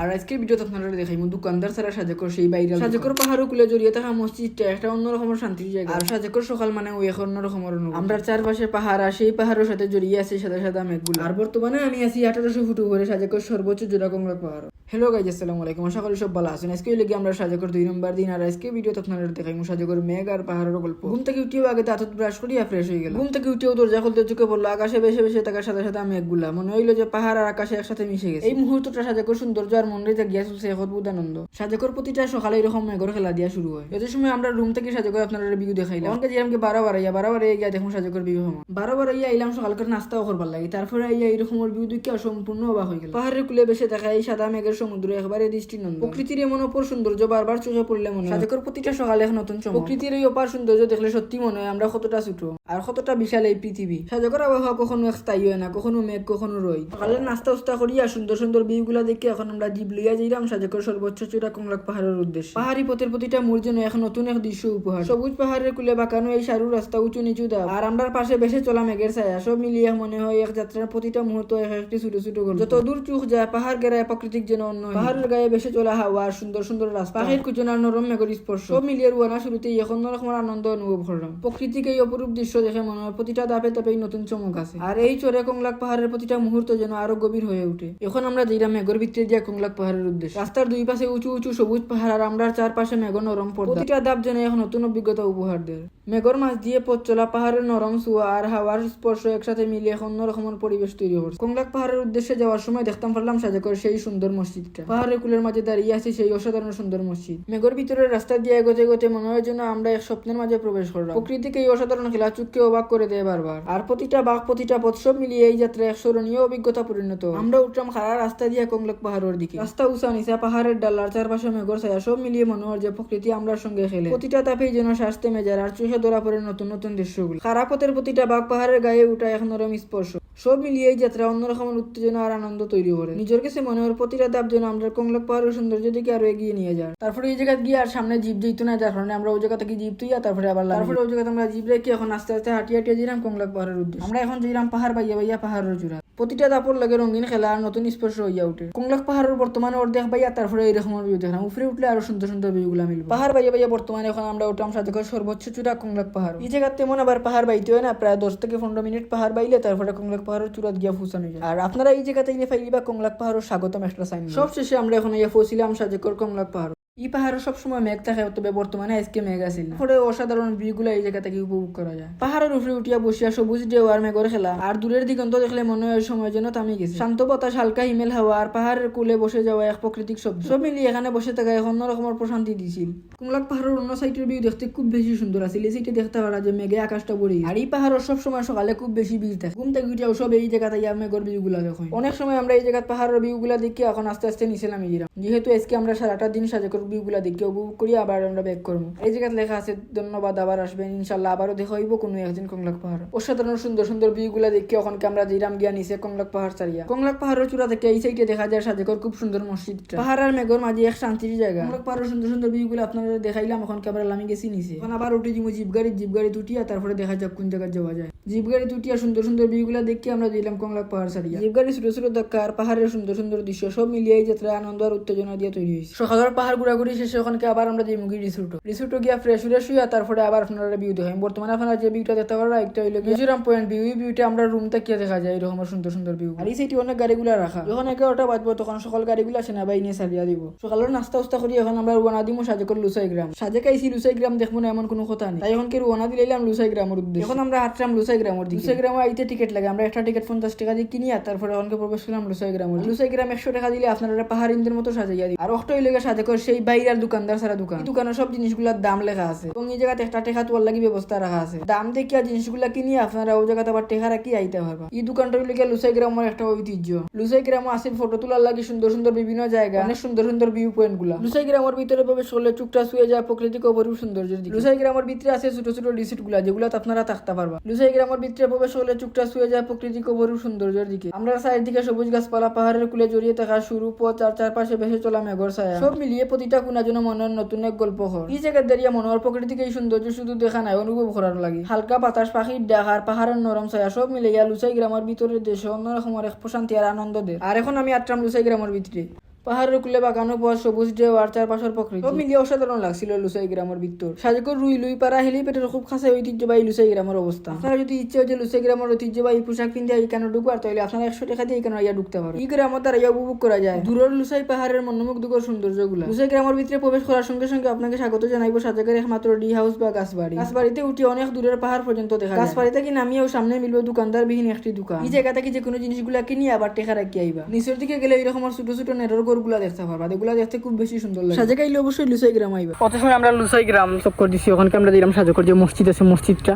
আর আজকের ভিডিওতে আপনারা দেখাইমু দোকানদার ছাড়া সাজেকর সেই বাইরে সাজেকর পাহাড় কুলে জড়িয়ে থাকা মসজিদটা একটা অন্যরকমের শান্তির জায়গা। আর সাজেকর সকাল মানে ওই এক অন্যরকমের। আমরা চারপাশে পাহাড় আর সেই পাহাড়ের সাথে জড়িয়ে আছে সাদা সাদা মেঘগুলো। আর বর্তমানে আমি আছি আঠারোশো ফুট উপরে সাজেকর সর্বোচ্চ জোড়াকংলা পাহাড়। হ্যালো গাইজ আসসালামু আলাইকুম। আশা করি সব ভালো আছেন। আজকে লেগে আমরা সাজেকর দুই নম্বর দিন আর আজকে ভিডিওতে আপনারা দেখাইমু সাজেকর মেঘ আর পাহাড়ের গল্প। ঘুম থেকে উঠিও আগে দাঁতত ব্রাশ করিয়া ফ্রেশ হয়ে গেল ঘুম থেকে উঠিও দরজা খুলতে চোখে পড়ল আকাশে বেশে বেশে থাকা সাদা সাদা মেঘগুলা। মনে হইল যে পাহাড় আর আকাশে একসাথে মিশে গেছে। এই মুহূর্তটা সাজেকর সৌন্দর্য আর মনে জাগিয়া চলছে এক অদ্ভুত আনন্দ। সাজেকর প্রতিটা সকালে এরকম মেঘর খেলা দিয়া শুরু হয়। এত সময় আমরা রুম থেকে সাজেকর আপনারা বিউ দেখাইলাম। আমাকে যে আমাকে বারো বার আইয়া বারো বার গিয়া দেখুন সাজেকর বিউ হম বারো বার আইয়া আইলাম সকালকার নাস্তাও করবার লাগে। তারপরে আইয়া এরকম বিউ দুইকে সম্পূর্ণ অবাক হয়ে গেল। পাহাড়ের কুলে বেশে দেখা এই সাদা মেঘের সমুদ্র একবারে দৃষ্টিনন্দন। প্রকৃতির এমন অপর সৌন্দর্য বারবার চোখে পড়লে মনে সাজেকর প্রতিটা সকালে এক নতুন চমক প্রকৃতির এই অপার সৌন্দর্য দেখলে সত্যি মনে হয়, আমরা কতটা ছোট আর কতটা বিশাল এই পৃথিবী সাজেকর আবহাওয়া কখনো স্থায়ী হয় না, কখনো মেঘ, কখনো রই সকালের নাস্তা উস্তা করিয়া সুন্দর সুন্দর ভিউ গুলা দেখে এখন আমরা জিপ লইয়া যাইলাম সাজেকর সর্বোচ্চ চূড়া কংলাক পাহাড়ের উদ্দেশ্যে। পাহাড়ি পথের প্রতিটা মোড় যেন এক নতুন এক দৃশ্য উপহার। সবুজ পাহাড়ের কুলে বাঁকানো এই সারু রাস্তা উঁচু নিচু দাও। আর আমরার পাশে বেশে চলা মেঘের ছায়া, সব মিলিয়া মনে হয় এক যাত্রার প্রতিটা মুহূর্ত এক একটি ছোট ছোট গল্প। যত দূর চোখ যায়, পাহাড় গেরায় প্রাকৃতিক যেন অন্য পাহাড়ের গায়ে বেশে চলা হাওয়া আর সুন্দর সুন্দর রাস্তা। পাখির কুচনার নরম মেঘের স্পর্শ। সব মিলিয়ে রুয়ানা শুরুতেই এখন রকমের আনন্দ অনুভব করলাম। প্রকৃতিক এই অপরূপ দৃশ্য দেখে মনে হয় প্রতিটা দাপে তাপেই নতুন চমক আছে। আর এই চরে কংলাক পাহাড়ের প্রতিটা মুহূর্ত যেন আরও গভীর হয়ে ওঠে। এখন আমরা যেইরা মেঘর ভিতরে দিয়া কংলাক পাহাড়ের উদ্দেশ্যে। রাস্তার দুই পাশে উঁচু উঁচু সবুজ পাহাড় আর আমরা চারপাশে মেঘ নরম পর্দা। প্রতিটা দাপ যেন এক নতুন অভিজ্ঞতা উপহার দেয়। মেঘর মাছ দিয়ে পথ চলা পাহাড়ের নরম ছোঁয়া আর হাওয়ার স্পর্শ একসাথে মিলিয়ে এক অন্যরকমের পরিবেশ তৈরি হচ্ছে। কংলাক পাহাড়ের উদ্দেশ্যে যাওয়ার সময় দেখতাম পারলাম সাজেকর সেই সুন্দর মসজিদটা। পাহাড়ের কুলের মাঝে দাঁড়িয়ে আছে সেই অসাধারণ সুন্দর মসজিদ। মেঘর ভিতরের রাস্তা দিয়ে এগোতে এগোতে মনে হয় যেন আমরা এক স্বপ্নের মাঝে প্রবেশ করলাম। প্রকৃতিকে এই অসাধারণ খেলা চুককে অবাক করে দেয় বারবার। আর প্রতিটা বাঘ, প্রতিটা পথ সব মিলিয়ে এই যাত্রা এক স্মরণীয় অভিজ্ঞতা পরিণত আমরা উঠলাম খাড়া রাস্তা দিয়ে কংলাক পাহাড়ের দিকে। রাস্তা উঁচা, নিচা, পাহাড়ের ডালার চারপাশে মেঘর ছায়া, সব মিলিয়ে মনোহর যে প্রকৃতি, আমরা সঙ্গে খেলে। প্রতিটা তাপেই যেন শাস্তে মেজার আর চুষে ধরা পড়ে নতুন নতুন দৃশ্যগুলো। খারাপথের প্রতিটা বাঘ পাহাড়ের গায়ে উঠা এক নরম স্পর্শ। সব মিলিয়ে এই যাত্রা অন্যরকমের উত্তেজনা আর আনন্দ তৈরি করে। নিজের কাছে মনে হয় প্রতিটা ধাপ যেন আমরা কংলক পাহাড়ের সৌন্দর্য দিকে আরও এগিয়ে নিয়ে যায় তারপরে এই জায়গা গিয়ে আর সামনে জীব যেত না যার কারণে আমরা ওই জায়গা থেকে জিপ তুইয়া তারপরে আবার তারপরে ওই জায়গাতে আমরা জিপ রেখে এখন আস্তে আস্তে হাঁটিয়ে হাঁটিয়ে দিলাম কংলক পাহাড়ের উদ্দেশ্যে। আমরা এখন যাইলাম পাহাড় বাইয়া বাইয়া পাহাড়ের চূড়া। প্রতিটা দাপর লাগে রঙিন খেলা আর নতুন স্পর্শ হইয়া উঠে কংলাক পাহাড়ের বর্তমানে অর্ধেক বাইয়া তারপরে এইরকম ভিউ দেখলাম উপরে উঠলে আরও সুন্দর সুন্দর ভিউ গুলা মিলবে। পাহাড় বাইয়া বাইয়া বর্তমানে এখন আমরা উঠলাম সাজেকর সর্বোচ্চ চূড়া কংলাক পাহাড়। এই জায়গাতে তেমন আবার পাহাড় বাইতে হয় না প্রায় দশ থেকে পনেরো মিনিট পাহাড় বাইলে তারপরে কংলাক পাহাড়ের চূড়াত গিয়া ফুসানো যায়। আর আপনারা এই জায়গাতে ইলে ফাইলিবা কংলাক পাহাড়ের স্বাগতম একটা সাইন সব শেষে আমরা এখন ইয়া ফসিলাম সাজেকর কংলাক পাহাড়। এই পাহাড়ে সবসময় মেঘ থাকে তবে বর্তমানে আজকে মেঘ আসিল পরে অসাধারণ ভিউগুলো এই জায়গা থেকে উপভোগ করা যায়। পাহাড়ের উপরে উঠিয়া বসিয়া সবুজ ঢেউ আর মেঘর খেলা। আর দূরের দিগন্ত দেখলে মনে হয় সময় যেন থামি গেছে। শান্ত বাতাস, হালকা হিমেল হাওয়া আর পাহাড়ের কোলে বসে যাওয়া এক প্রাকৃতিক শব্দ। সব মিলিয়ে এখানে বসে থাকা এক অন্যরকমের প্রশান্তি দিছিল। কুমলাক পাহাড়ের অন্য সাইডের ভিউ দেখতে খুব বেশি সুন্দর আছিল। এই সাইডে দেখতে পারা যে মেঘে আকাশটা গেছে। আর এই পাহাড়ের সব সময় সকালে খুব বেশি ভিড় থাকে। ঘুম থেকে উঠিয়া সব এই জায়গাতে ইয়া মেঘর ভিউ গুলা দেখো। অনেক সময় আমরা এই জায়গাত পাহাড়ের ভিউ গুলা দেখি এখন আস্তে আস্তে নিচে নামে গেলাম। যেহেতু আজকে আমরা সারাটা দিন সাজেকর ভিউ গুলা দেখি উপভোগ করি, আবার আমরা ব্যাক করব। এই জায়গাতে লেখা আছে, ধন্যবাদ, আবার আসবেন, ইনশাল্লাহ আবারও দেখা হইব কোনো একদিন কংলাক পাহাড়। অসাধারণ, সুন্দর সুন্দর ভিউ গুলা দেখি ওখানকে আমরা যেরাম গিয়া নিচে কংলাক পাহাড় চারিয়া কংলাক পাহাড়ের চূড়া থেকে এই সাইডে দেখা যায় সাজেকর খুব সুন্দর মসজিদটা। পাহাড় আর মেঘর মাঝে এক শান্তির জায়গা। কংলাক পাহাড়ের সুন্দর সুন্দর ভিউ গুলো আপনারা দেখাইলাম এখন ক্যামেরা লামি গেছি নিচে। এখন আবার উঠে দিব জিপ গাড়ি জিপ গাড়ি তুটিয়া তারপরে দেখা যাক কোন জায়গায় যাওয়া যায়। জিপ গাড়ি তুটিয়া সুন্দর সুন্দর ভিউ গুলা দেখি আমরা দিলাম কংলাক পাহাড় ছাড়িয়া। জিপ গাড়ি ছোট ছোট আর পাহাড়ের সুন্দর সুন্দর দৃশ্য সব মিলিয়ে যাত্রা আনন্দ আর উত্তেজনা দিয়ে তৈরি হয়েছে। সকালের পাহাড় ঘুরাঘুরি শেষে ওখানকে আবার আমরা যে মুগি রিসুটো রিসুটো গিয়া ফ্রেশ ফ্রেশ হইয়া তারপরে আবার আপনারা ভিউ দেখাই বর্তমানে আপনারা যে ভিউটা দেখতে পারেন একটা হইল মিজোরাম পয়েন্ট ভিউ এই ভিউটা আমরা রুম থেকে দেখা যায়, এরকম সুন্দর সুন্দর ভিউ আর এই সাইডে অনেক গাড়িগুলা রাখা। যখন এগারোটা বাজবো তখন সকাল গাড়িগুলো আসে না নিয়ে সারিয়া দিব। সকালের নাস্তা উস্তা করি, এখন আমরা রুয়ানা দিব সাজেকর লুসাই গ্রাম। সাজে কাইছি লুসাই গ্রাম, দেখব না এমন কোনো কথা নেই। তাই এখন কি রুয়ানা দিলাম লুসাই গ্রামের উদ্দেশ্যে। এখন আমরা হাঁটলাম লুসাই গ্রামের দিকে। লুসাই গ্রামে আইতে টিকিট লাগে, আমরা একটা টিকিট পঞ্চাশ টাকা দিয়ে কিনি, আর তারপরে অনেকে প্রবেশ করলাম লুসাই গ্রামের লুসাই গ্রাম একশো টাকা দিলে আপনারা পাহাড় ইন্দের মতো সাজাইয়া দিই আর অক্টো লেগে সাজে করে সেই বাইরের দোকানদার সারা দোকান। এই দোকানের সব জিনিসগুলোর দাম লেখা আছে। এবং এই জায়গাতে একটা টেকা তোয়ার লাগি ব্যবস্থা রাখা আছে। দাম দেখিয়া জিনিসগুলা কিনি আপনারা ওই জায়গাতে আবার টেকা রাখি আইতে পারবা এই দোকানটা লিখে লুসাই গ্রামের একটা ঐতিহ্য। লুসাই গ্রাম আছে ফটো তোলার লাগি সুন্দর সুন্দর বিভিন্ন জায়গা, অনেক সুন্দর সুন্দর ভিউ পয়েন্টগুলা। লুসাই গ্রামের ভিতরে প্রবেশ করলে চুকটা শুয়ে যায় প্রকৃতিক অপরূপ সৌন্দর্যের দিকে লুসাই গ্রামের ভিতরে আছে ছোট ছোট ডিসিটগুলা যেগুলো আপনারা থাকতে পারবা। লুসাই গ্রামের ভিতরে প্রবেশ করলে চুকটা শুয়ে যায় প্রকৃতিক অপরূপ সৌন্দর্যের দিকে আমরা সাইড দিকে সবুজ গাছপালা পাহাড়ের কুলে জড়িয়ে থাকা শুরু পথ আর চারপাশে ভেসে চলা মেঘর ছায়া। সব মিলিয়ে প্রতিটা কোনা যেন মনের নতুন এক গল্প হর এই জায়গা দাঁড়িয়ে মনোহর প্রকৃতিকে এই সৌন্দর্য শুধু দেখা নাই অনুভব করার লাগে। হালকা বাতাস পাখির ডাক আর পাহাড়ের নরম ছায়া সব মিলে ইয়া লুচাই গ্রামের ভিতরে দেশে অন্যরকমের এক প্রশান্তি আর আনন্দ দেয় আর এখন আমি আট্রাম লুচাই গ্রামের ভিতরে পাহাড়ের কুলে বাগানো পর সবুজ ঢেউ আর চারপাশের প্রকৃতি। সব মিলিয়ে অসাধারণ লাগছিল লুসাই গ্রামের ভিতর। সাজেকর রুই লুই পাড়া হেলি পেটের খুব খাসে ঐতিহ্যবাহী লুসাই গ্রামের অবস্থা। আপনারা যদি ইচ্ছে হয় যে লুসাই গ্রামের ঐতিহ্যবাহী পোশাক কিনতে এখানে ঢুকবার তাহলে আপনারা একশো টাকা দিয়ে এখানে ইয়া ঢুকতে পারো? এই গ্রামের দ্বারা ইয়া উপভোগ করা যায়। দূরের লুসাই পাহাড়ের মনোমুগ্ধকর সৌন্দর্যগুলো। লুসাই গ্রামের ভিতরে প্রবেশ করার সঙ্গে সঙ্গে আপনাকে স্বাগত জানাইবো সাজেকের একমাত্র ডি হাউস বা গাছবাড়ি। গাছবাড়িতে উঠে অনেক দূরের পাহাড় পর্যন্ত দেখা গাছবাড়ি থেকে নামিয়েও সামনে মিলবে দোকানদার বিহীন একটি দোকান? এই জায়গা থেকে যে কোনো জিনিসগুলা কিনি আবার টেকা রাখি আইবা? নিচের দিকে গেলে এরকম ছোট ছোট নেটের ঘরগুলা দেখতে পারবা। এগুলা দেখতে খুব বেশি সুন্দর লাগে। সাজে গাইলে অবশ্যই লুসাই গ্রাম আইবা। কত সময় আমরা লুসাই গ্রাম চক্কর দিছি ওখানকে আমরা দিলাম সাজকর যে মসজিদ আছে মসজিদটা।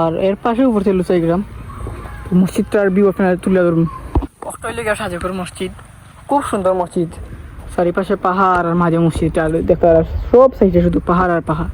আর এর পাশে উপর থেকে লুসাই গ্রাম। মসজিদটার ভিউ আপনারা তুলে ধরুন। অস্ট্রেলিয়া করে মসজিদ। খুব সুন্দর মসজিদ। চারিপাশে পাহাড় আর মাঝে মসজিদটা আর সব সাইডে শুধু পাহাড় আর পাহাড়।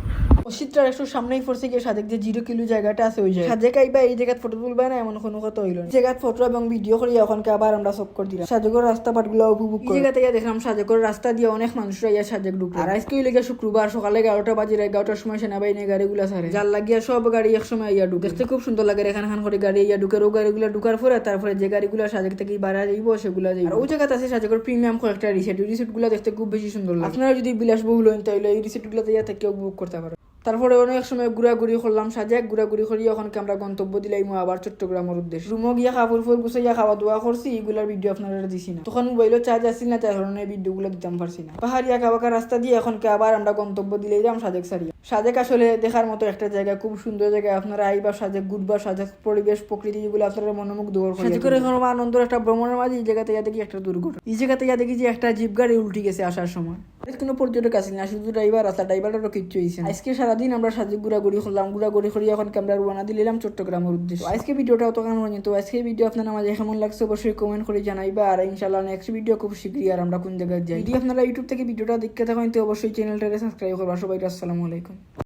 মসজিদটার একটু সামনেই পড়ছে গিয়ে সাদেক যে জিরো কিলো জায়গাটা আছে ওই জায়গায়। সাদেক আইবা এই জায়গায় ফটো তুলবা না এমন কোনো কথা হইল জায়গায় ফটো এবং ভিডিও করি ওখানকে আবার আমরা সব করে দিলাম। সাজেকর রাস্তা পাটগুলো উপভোগ করি। জায়গা থেকে দেখলাম সাজেকর রাস্তা দিয়ে অনেক মানুষরা ইয়া সাজেক ঢুকলো আর আজকে লেগে শুক্রবার সকালে এগারোটা বাজে এগারোটার সময় সেনাবাহিনী গাড়িগুলো ছাড়ে। যার লাগিয়া সব গাড়ি এক সময় ইয়া ঢুকে দেখতে খুব সুন্দর লাগে এখান খান করে গাড়ি ইয়া ঢুকে ও গাড়িগুলো ঢুকার পরে তারপরে যে গাড়িগুলো সাজেক থেকে বাড়া যাইব সেগুলো যাইব। আর ওই জায়গাতে আছে সাজেকর প্রিমিয়াম কয়েকটা রিসেট ওই রিসেটগুলো দেখতে খুব বেশি সুন্দর লাগে। আপনারা যদি বিলাসবহুল হন তাহলে এই রিসেটগুলোতে ইয়া থেকে উপভোগ করতে পারো। তারপরে অনেক সময় ঘুরাঘুরি করলাম সাজেক ঘুরাঘুরি করি ওখানকে আমরা গন্তব্য দিলাম আবার চট্টগ্রামের উদ্দেশ্যে। রুমো গিয়া কাপড় ফুল গুছাইয়া খাওয়া দাওয়া করছি এগুলার ভিডিও আপনারা দিছি না। তখন মোবাইলও চার্জ আসছিল না তাই ধরনের ভিডিও গুলো দিতাম পারছি না। পাহাড়িয়া কাবাকা রাস্তা দিয়ে এখনকে আবার আমরা গন্তব্য দিলাম সাজেক সারিয়া। সাজেক আসলে দেখার মতো একটা জায়গা খুব সুন্দর জায়গা। আপনারা আইবা সাজেক ঘুরবা সাজেক পরিবেশ প্রকৃতি যেগুলো আপনারা মনোমুগ্ধ করে সাজেকের এখন আনন্দের একটা ভ্রমণের মাঝে এই জায়গাতে দেখি একটা দুর্ঘটনা। এই জায়গাতে দেখি যে একটা জিপ গাড়ি উল্টি গেছে আসার সময়। এর কোনো পর্যটক আসেন না শুধু ড্রাইভার রাস্তা ড্রাইভারেরও কিচ্ছু হয়েছে। আজকে সারাদিন আমরা সাজেক ঘুরাঘুরি করলাম ঘুরাঘুরি করি এখন ক্যামেরা রুয়ানা দিলাম চট্টগ্রামের উদ্দেশ্যে। আজকে ভিডিওটা অত মনে হয়নি? তো আজকে ভিডিও আপনারা মাঝে কেমন লাগছে অবশ্যই কমেন্ট করে জানাইবা, আর ইনশাল্লাহ নেক্সট ভিডিও খুব শীঘ্রই আর আমরা কোন জায়গায় যাই। যদি আপনারা ইউটিউব থেকে ভিডিওটা দেখতে থাকেন, তো অবশ্যই চ্যানেলটাকে সাবস্ক্রাইব করবা। সবাই আসসালামু আলাইকুম।